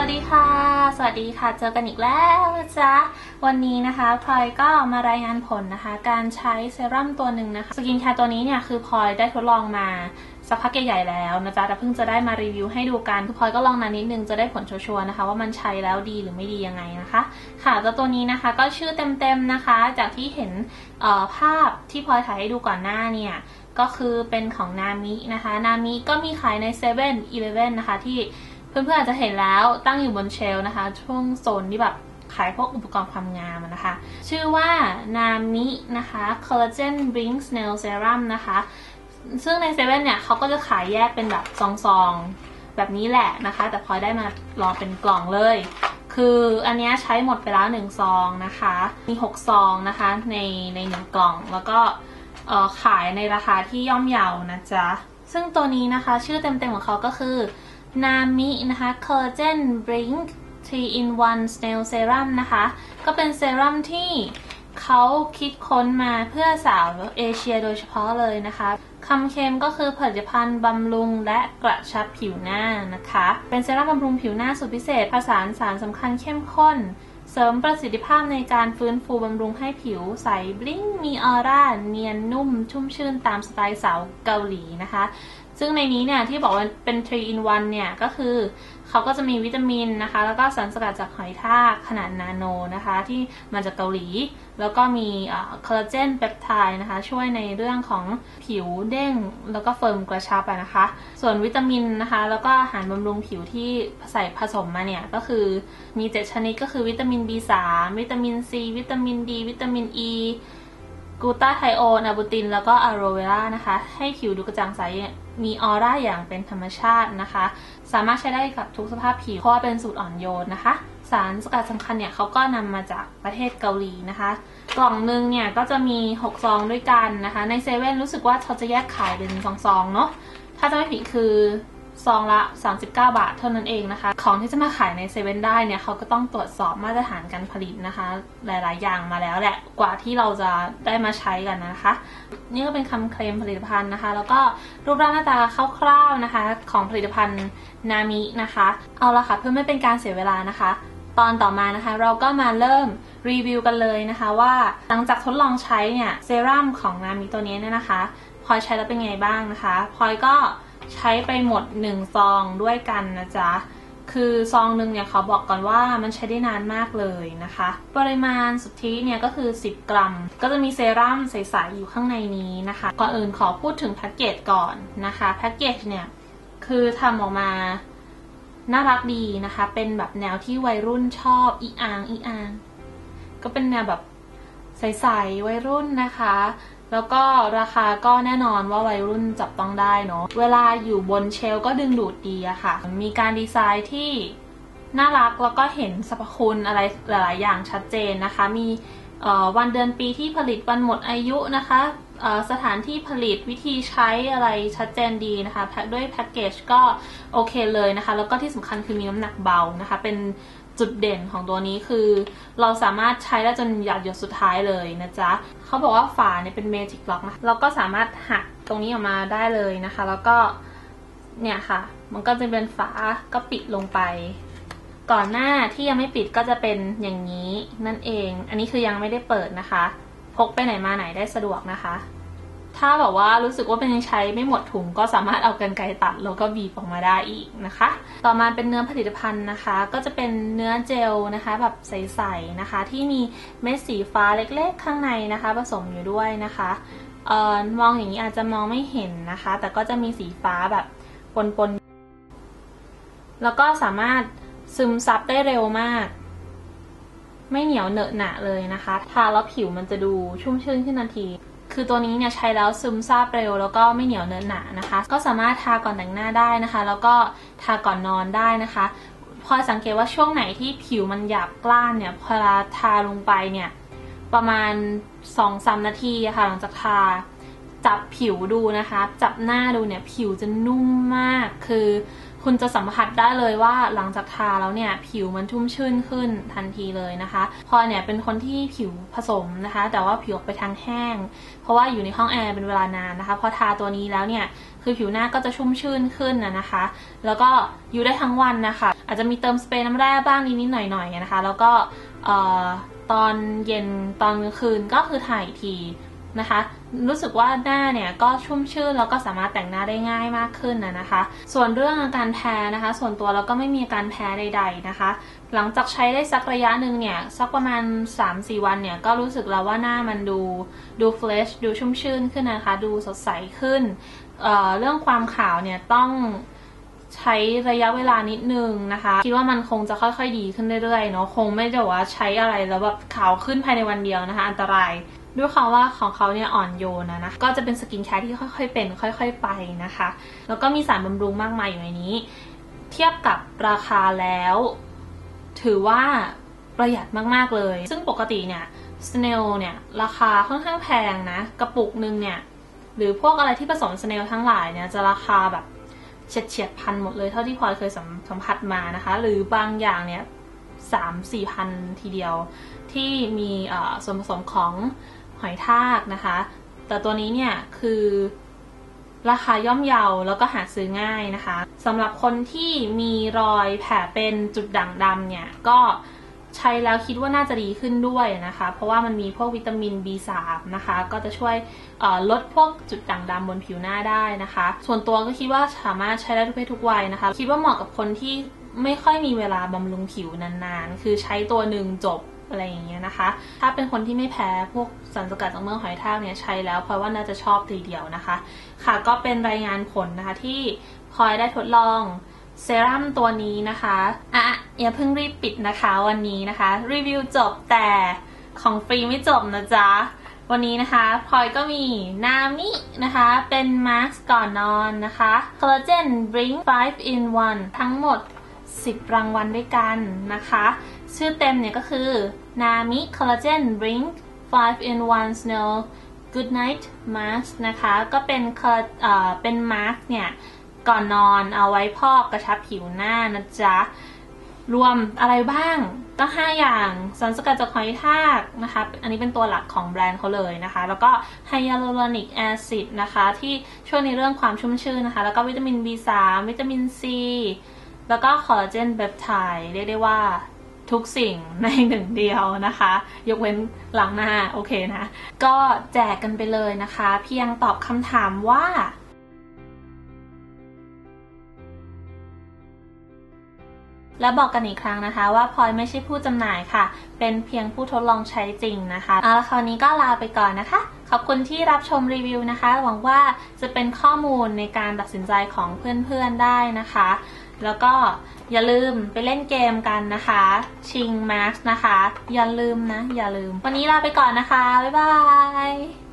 วัสดีค่ะ สวัสดีค่ะ เจอกันอีกแล้วนะจ๊ะ วันนี้นะคะพลอยก็มารายงานผลนะคะ การใช้เซรั่มตัวหนึ่งนะคะ สกินแคร์ตัวนี้เนี่ยคือพลอยได้ทดลองมาสักพักใหญ่ๆแล้วนะจ๊ะแต่เพิ่งจะได้มารีวิวให้ดูกันคือพลอยก็ลองนานนิดนึงจะได้ผลชัวร์ๆนะคะ ว่ามันใช้แล้วดีหรือไม่ดียังไงนะคะ ค่ะแล้วตัวนี้นะคะก็ชื่อเต็มๆนะคะ จากที่เห็นภาพที่พลอยถ่ายให้ดูก่อนหน้าเนี่ยก็คือเป็นของนามินะคะ นามิก็มีขายใน7 e เ e ่ e อีเลนะคะที่ เพื่อนๆอาจจะเห็นแล้วตั้งอยู่บนเชลนะคะ ช่วงโซนที่แบบขายพวกอุปกรณ์ความงามนะคะ ชื่อว่านามินะคะ Collagen Blink Nail Serum นะคะ ซึ่งในเซเว่นเนี่ยเขาก็จะขายแยกเป็นแบบซองๆ แบบนี้แหละนะคะ แต่พอยได้มาลองเป็นกล่องเลย คืออันนี้ใช้หมดไปแล้วหนึ่งซองนะคะ มีหกซองนะคะในในหนึ่งกล่อง แล้วก็ขายในราคาที่ย่อมเยานะจ๊ะ ซึ่งตัวนี้นะคะชื่อเต็มๆของเขาก็คือ นามินะคะ Collagen Blink 3 in 1 Snail Serum นะคะ ก็เป็นเซรั่มที่เขาคิดค้นมาเพื่อสาวเอเชียโดยเฉพาะเลยนะคะคำเคลมก็คือผลิตภัณฑ์บำรุงและกระชับผิวหน้านะคะ เป็นเซรั่มบำรุงผิวหน้าสูตรพิเศษผสานสารสำคัญเข้มข้น เสริมประสิทธิภาพในการฟื้นฟูบำรุงให้ผิวใสบลิ้งมีออร่า เนียนนุ่มชุ่มชื่นตามสไตล์สาวเกาหลีนะคะ ซึ่งในนี้เนี่ยที่บอกว่าเป็น3 in 1เนี่ยก็คือเขาก็จะมีวิตามินนะคะ แล้วก็สารสกัดจากหอยทากขนาดนาโนนะคะ ที่มาจากเกาหลี แล้วก็มีคอลลาเจนเปปไทด์นะคะ ช่วยในเรื่องของผิวเด้ง แล้วก็เฟิร์มกระชับนะคะ ส่วนวิตามินนะคะ แล้วก็อาหารบำรุงผิวที่ใส่ผสมมาเนี่ย ก็คือมี 7 ชนิดก็คือวิตามิน B3 วิตามิน C วิตามิน D วิตามิน E กูตาไทโอนอะบูติน แล้วก็อะโรเวรานะคะ ให้ผิวดูกระจ่างใส มีออร่าอย่างเป็นธรรมชาตินะคะ สามารถใช้ได้กับทุกสภาพผิว เพราะว่าเป็นสูตรอ่อนโยนนะคะ สารสกัดสำคัญเนี่ยเขาก็นำมาจากประเทศเกาหลีนะคะ กล่องหนึ่งเนี่ยก็จะมี 6 ซองด้วยกันนะคะ ในเซเว่นรู้สึกว่าเขาจะแยกขายเป็นซองๆเนาะ ถ้าจะไม่ผิดคือ ซองละ 39 บาทเท่านั้นเองนะคะ ของที่จะมาขายในเซเว่นได้เนี่ยเขาก็ต้องตรวจสอบมาตรฐานการผลิตนะคะ หลายๆ อย่างมาแล้วแหละกว่าที่เราจะได้มาใช้กันนะคะ นี่ก็เป็นคำเคลมผลิตภัณฑ์นะคะ แล้วก็รูปร่างหน้าตาคร่าวๆนะคะ ของผลิตภัณฑ์นามินะคะ เอาละค่ะเพื่อไม่เป็นการเสียเวลานะคะ ตอนต่อมานะคะ เราก็มาเริ่มรีวิวกันเลยนะคะว่าหลังจากทดลองใช้เนี่ยเซรั่มของนามิตัวนี้เนี่ยนะคะพลอยใช้แล้วเป็นไงบ้างนะคะพลอยก็ ใช้ไปหมด 1 ซองด้วยกันนะจ๊ะ คือซองหนึ่งเนี่ยเขาบอกก่อนว่ามันใช้ได้นานมากเลยนะคะ ปริมาณสุทธิเนี่ยก็คือ 10 กรัม ก็จะมีเซรั่มใสๆอยู่ข้างในนี้นะคะ ก่อนอื่นขอพูดถึงแพ็กเกจก่อนนะคะ แพ็กเกจเนี่ยคือทำออกมาน่ารักดีนะคะ เป็นแบบแนวที่วัยรุ่นชอบอีอางอีอาง ก็เป็นแนวแบบใสๆวัยรุ่นนะคะ แล้วก็ราคาก็แน่นอนว่าวัยรุ่นจับต้องได้เนาะ เวลาอยู่บนเชลก็ดึงดูดดีอะค่ะ มีการดีไซน์ที่น่ารักแล้วก็เห็นสรรพคุณอะไรหลาย ๆ อย่างชัดเจนนะคะ มีวันเดือนปีที่ผลิตวันหมดอายุนะคะสถานที่ผลิตวิธีใช้อะไรชัดเจนดีนะคะ ด้วยแพ็กเกจก็โอเคเลยนะคะ แล้วก็ที่สำคัญคือมีน้ำหนักเบานะคะ เป็น จุดเด่นของตัวนี้คือ เราสามารถใช้ได้จนหยาดหยดสุดท้ายเลยนะจ๊ะเขาบอกว่าฝาเนี่ยเป็นเมจิกล็อกนะเราก็สามารถหักตรงนี้ออกมาได้เลยนะคะ แล้วก็เนี่ยค่ะ มันก็จะเป็นฝาก็ปิดลงไป ก่อนหน้าที่ยังไม่ปิดก็จะเป็นอย่างนี้นั่นเอง อันนี้คือยังไม่ได้เปิดนะคะ พกไปไหนมาไหนได้สะดวกนะคะ ถ้าแบบว่ารู้สึกว่าเป็นยังใช้ไม่หมดถุงก็สามารถเอากันไกรตัดแล้วก็บีบออกมาได้อีกนะคะ ต่อมาเป็นเนื้อผลิตภัณฑ์นะคะ ก็จะเป็นเนื้อเจลนะคะ แบบใสๆนะคะ ที่มีเม็ดสีฟ้าเล็กๆ ข้างในนะคะ ผสมอยู่ด้วยนะคะเอ่อมองอย่างนี้อาจจะมองไม่เห็นนะคะ แต่ก็จะมีสีฟ้าแบบปนๆ แล้วก็สามารถซึมซับได้เร็วมาก ไม่เหนียวเหนอะหนะเลยนะคะ ทาแล้วผิวมันจะดูชุ่มชื่นขึ้นทันที คือตัวนี้เนี่ยใช้แล้วซึมซาบเร็วแล้วก็ไม่เหนียวเนื้อหนะนะคะ ก็สามารถทาก่อนแต่งหน้าได้นะคะ แล้วก็ทาก่อนนอนได้นะคะพอสังเกตว่าช่วงไหนที่ผิวมันหยาบกล้านเนี่ยพอทาลงไปเนี่ยประมาณ2-3นาทีค่ะหลังจากทาจับผิวดูนะคะ จับหน้าดูเนี่ยผิวจะนุ่มมากคือ คุณจะสัมผัสได้เลยว่าหลังจากทาแล้วเนี่ยผิวมันชุ่มชื่นขึ้นทันทีเลยนะคะ พอเนี่ยเป็นคนที่ผิวผสมนะคะ แต่ว่าผิวไปทางแห้ง เพราะว่าอยู่ในห้องแอร์เป็นเวลานานนะคะ พอทาตัวนี้แล้วเนี่ยคือผิวหน้าก็จะชุ่มชื่นขึ้นนะนะคะ แล้วก็อยู่ได้ทั้งวันนะคะ อาจจะมีเติมสเปรย์น้ำแร่บ้างนิดๆหน่อยๆนะคะ แล้วก็ตอนเย็นตอนกลางคืนก็คือถ่ายที นะคะ รู้สึกว่าหน้าเนี่ยก็ชุ่มชื่นแล้วก็สามารถแต่งหน้าได้ง่ายมากขึ้นนะนะคะ ส่วนเรื่องอาการแพ้นะคะ ส่วนตัวเราก็ไม่มีอาการแพ้ใด ๆนะคะ หลังจากใช้ได้สักระยะหนึ่งเนี่ยสักประมาณ 3-4 วันเนี่ยก็รู้สึกแล้วว่าหน้ามันดูดูเฟรชดูชุ่มชื่นขึ้นนะคะ ดูสดใสขึ้นเเรื่องความขาวเนี่ยต้องใช้ระยะเวลานิดนึงนะคะ คิดว่ามันคงจะค่อยๆดีขึ้นเรื่อยๆเนาะคงไม่ได้ว่าใช้อะไรแล้วแบบขาวขึ้นภายในวันเดียวนะคะ อันตราย ด้วยคำว่าของเขาเนี่ยอ่อนโยนนะนะ ก็จะเป็นสกินแคร์ที่ค่อย ๆ เป็น ค่อย ๆ ไปนะคะ แล้วก็มีสารบำรุงมากมายอยู่ในนี้ เทียบกับราคาแล้ว ถือว่าประหยัดมากๆเลย ซึ่งปกติเนี่ยสเนลเนี่ยราคาค่อนข้างแพงนะ กระปุกหนึ่งเนี่ย หรือพวกอะไรที่ผสมสเนลทั้งหลายเนี่ยจะราคาแบบเฉียดเฉียดพันหมดเลยเท่าที่พลอยเคยสัมสัมผัสมานะคะ หรือบางอย่างเนี่ยสามสี่พันทีเดียวที่มีส่วนผสมของ หอยทากนะคะ แต่ตัวนี้เนี่ยคือราคาย่อมเยาแล้วก็หาซื้อง่ายนะคะสำหรับคนที่มีรอยแผลเป็นจุดด่างดำเนี่ยก็ใช้แล้วคิดว่าน่าจะดีขึ้นด้วยนะคะ เพราะว่ามันมีพวกวิตามิน B3 นะคะ ก็จะช่วยลดพวกจุดด่างดำบนผิวหน้าได้นะคะ ส่วนตัวก็คิดว่าสามารถใช้ได้ทุกเพศทุกวัยนะคะ คิดว่าเหมาะกับคนที่ไม่ค่อยมีเวลาบำรุงผิวนานๆ คือใช้ตัวหนึ่งจบ อะไรอย่างเงี้ยนะคะ ถ้าเป็นคนที่ไม่แพ้พวกสารสกัดจากเมืองหอยทากเนี่ยใช้แล้วเพราะว่าน่าจะชอบทีเดียวนะคะ ค่ะก็เป็นรายงานผลนะคะที่พลอยได้ทดลองเซรั่มตัวนี้นะคะอะอย่าเพิ่งรีบปิดนะคะวันนี้นะคะ รีวิวจบแต่ของฟรีไม่จบนะจ๊ะ วันนี้นะคะพลอยก็มีนามินะคะ เป็นมาสก์ก่อนนอนนะคะ Collagen Bring 5 in 1 ทั้งหมด 10 รางวัลด้วยกันนะคะ ชื่อเต็มเนี่ยก็คือ Nami Collagen Bring 5 in 1 Snow Good Night Mask นะคะ ก็เป็นเป็นมาสก์เนี่ย ก่อนนอนเอาไว้พอกกระชับผิวหน้านะจ๊ะ รวมอะไรบ้างตั้ง5อย่างสารสกัดจากหอยทากนะคะ อันนี้เป็นตัวหลักของแบรนด์เขาเลยนะคะ แล้วก็ไฮยาลูรอนิกแอซิดนะคะ ที่ช่วยในเรื่องความชุ่มชื้นนะคะ แล้วก็วิตามิน B3 วิตามิน C แล้วก็คอลลาเจนเบปไทด์เรียกได้ว่า ทุกสิ่งในหนึ่งเดียวนะคะ ยกเว้นหลังหน้า โอเคนะ ก็แจกกันไปเลยนะคะ เพียงตอบคำถามว่า และบอกกันอีกครั้งนะคะ ว่าพลอยไม่ใช่ผู้จำหน่ายค่ะ เป็นเพียงผู้ทดลองใช้จริงนะคะเอาละคราวนี้ก็ลาไปก่อนนะคะ ขอบคุณที่รับชมรีวิวนะคะ หวังว่าจะเป็นข้อมูลในการตัดสินใจของเพื่อนๆได้นะคะ แล้วก็อย่าลืมไปเล่นเกมกันนะคะ ชิงแม็กซ์นะคะ อย่าลืมนะ อย่าลืม วันนี้ลาไปก่อนนะคะ บ๊ายบาย